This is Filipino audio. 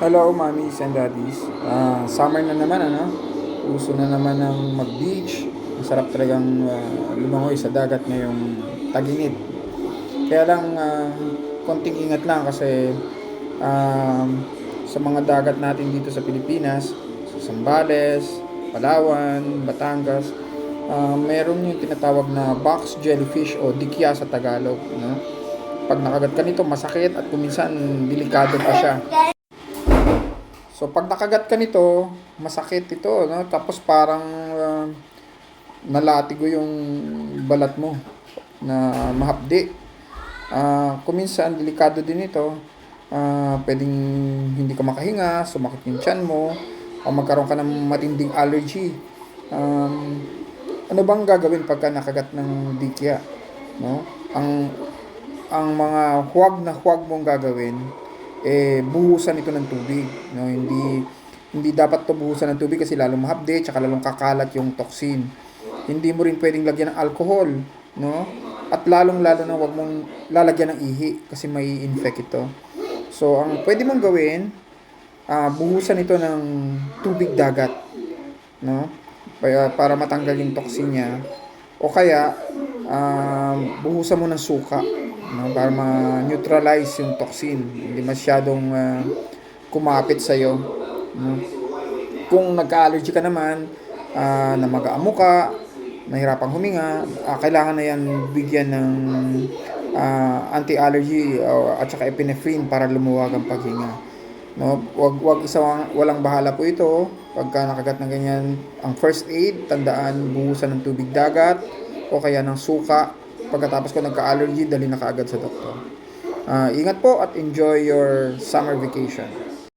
Hello, mommies and daddies. Ah, summer na naman, ano? Uso na naman ng mag-beach. Masarap talagang ah, lumangoy sa dagat ngayong tag-init. Kaya lang, ah, konting ingat lang kasi um, sa mga dagat natin dito sa Pilipinas, sa Zambales, Palawan, Batangas, ah, meron yung tinatawag na box jellyfish o dikya sa Tagalog. No? Pag nakagat ka nito, masakit at kuminsan delikado pa siya. So pag nakagat ka nito, masakit ito, no? Tapos parang uh, nalatigo yung balat mo na mahapdi. Ah, kuminsan delikado din ito. Ah, pwedeng hindi ka makahinga, sumakit yung tiyan mo, o magkaroon ka ng matinding allergy. Um, ano bang gagawin pagka nakagat ng dikya? No? Ang ang mga huwag na huwag mong gagawin eh buhusan ito ng tubig no? Hindi hindi dapat to buhusan ng tubig kasi lalong mahapde tsaka lalong kakalat yung toxin. Hindi mo rin pwedeng lagyan ng alcohol no? At lalong lalo na wag mong lalagyan ng ihi kasi may infect ito. So ang pwede mong gawin ah, buhusan ito ng tubig dagat no? Para, para matanggal yung toxin niya. O kaya ah, buhusan mo ng suka no, para ma-neutralize yung toxin. Hindi masyadong ah, kumapit sa iyo no? kung nagka-allergy ka naman ah, na mag-aamo ka nahirapang huminga ah, kailangan na yan bigyan ng ah, anti-allergy o at saka epinephrine para lumuwag ang paghinga. No wag wag isa walang bahala po ito. Pagka nakagat ng ganyan ang first aid tandaan buhusan ng tubig dagat o kaya ng suka pagkatapos ko nagka-allergy dali na kaagad sa doktor. Ah, ingat po at enjoy your summer vacation